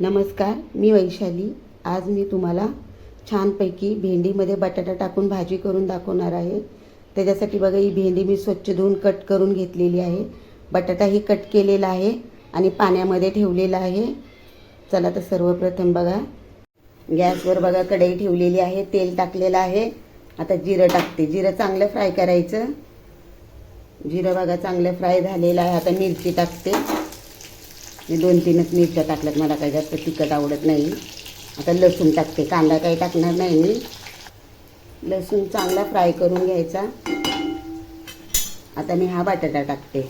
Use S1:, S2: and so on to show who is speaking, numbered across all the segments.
S1: नमस्कार मी वैशाली. आज मी तुम्हाला छानपैकी भेंडीमध्ये बटाटा टाकून भाजी करून दाखवणार आहे. त्याच्यासाठी बघा ही भेंडी मी स्वच्छ धुवून कट करून घेतलेली आहे. बटाटाही कट केलेला आहे आणि पाण्यामध्ये ठेवलेला आहे. चला तर सर्वप्रथम बघा गॅसवर बघा कढई ठेवलेली आहे तेल टाकलेलं आहे. आता जिरं टाकते. जिरं चांगलं फ्राय करायचं. जिरं बघा चांगलं फ्राय झालेलं आहे. आता मिरची टाकते. मी दोन तीनच मिरच्या टाकल्यात मला काही जास्त तिखट आवडत नाही. आता लसूण टाकते कांदा काही टाकणार नाही मी. लसूण चांगला फ्राय करून घ्यायचा. आता मी हा बटाटा टाकते.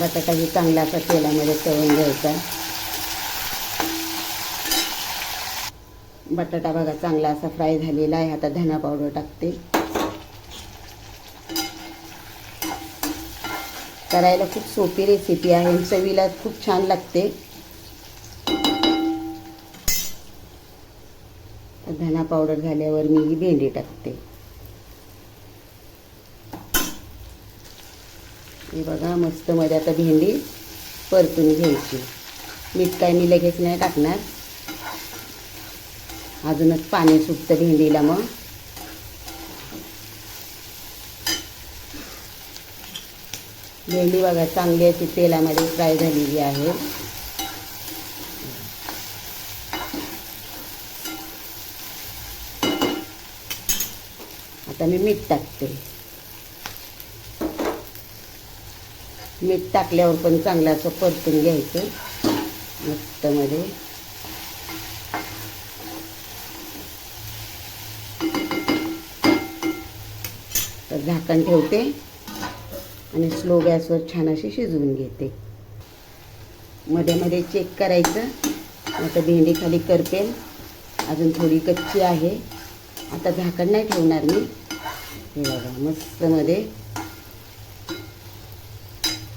S1: बटाटाही चांगला असा तेलामध्ये तळून घ्यायचा. बटाटा बघा चांगला असा फ्राय झालेला आहे. आता धना पावडर टाकते. करायला खूप सोपी रेसिपी आहे चवीला खूप छान लागते. धना पावडर झाल्यावर मी ही भेंडी टाकते. हे बघा मस्त मध्ये आता भेंडी परतून घ्यायची. मीठ काय मी लगेच नाही टाकणार. अजूनच पाणी सुटतं भेंडीला मग. भेंडी बघा चांगली अशी तेलामध्ये फ्राय झालेली आहे. आता मी मीठ टाकते. मीठ टाकल्यावर पण चांगलं असं परतून घ्यायचं मस्तमध्ये. तर झाकण ठेवते. आणि स्लो गॅसवर छान अशी शिजवून घेते. मध्ये मध्ये चेक करायचं. आता भेंडी खाली करपेल अजून थोडी कच्ची आहे. आता झाकण नाही ठेवणार मी. हे बघा मस्त मध्ये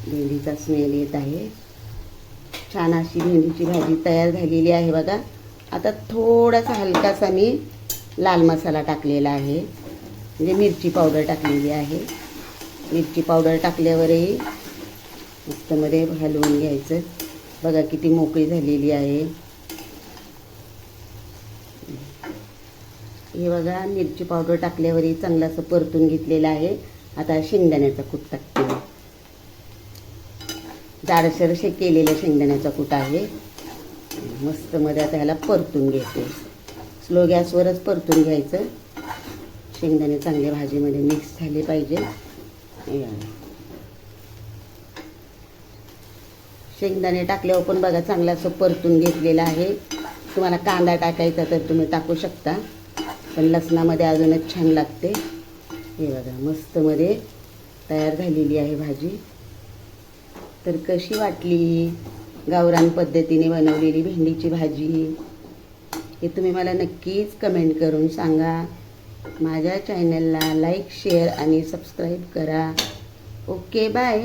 S1: भेंडीचा स्मेल येत आहे. छान अशी भेंडीची भाजी तयार झालेली आहे बघा. आता थोडासा हलकासा मी लाल मसाला टाकलेला आहे. म्हणजे मिरची पावडर टाकलेली आहे. मिरची पावडर टाकल्यावरही मस्तमध्ये हलवून घ्यायचं. बघा किती मोकळी झालेली आहे. हे बघा मिरची पावडर टाकल्यावरही चांगलं असं परतून घेतलेलं आहे. आता शेंगदाण्याचा कूट टाकते जाडसर शे केलेलं शेंगदाण्याचा कूट आहे. मस्त मध्ये आता ह्याला परतून घेते. स्लो गॅसवरच परतून घ्यायचं. शेंगदाणे चांगले भाजीमध्ये मिक्स झाले पाहिजे. हे शेंगदाणे टाकल्यावर पण बघा चांगलं असं परतून घेतलेलं आहे. तुम्हाला कांदा टाकायचा तर तुम्ही टाकू शकता पण लसणामध्ये अजूनच छान लागते. हे बघा मस्तमध्ये तयार झालेली आहे भाजी. तर कशी वाटली गावरान पद्धतीने बनवलेली भेंडीची भाजी? हे तुम्ही मला नक्कीच कमेंट करून सांगा. माझ्या चॅनलला लाईक शेअर आणि सबस्क्राईब करा. Okay bye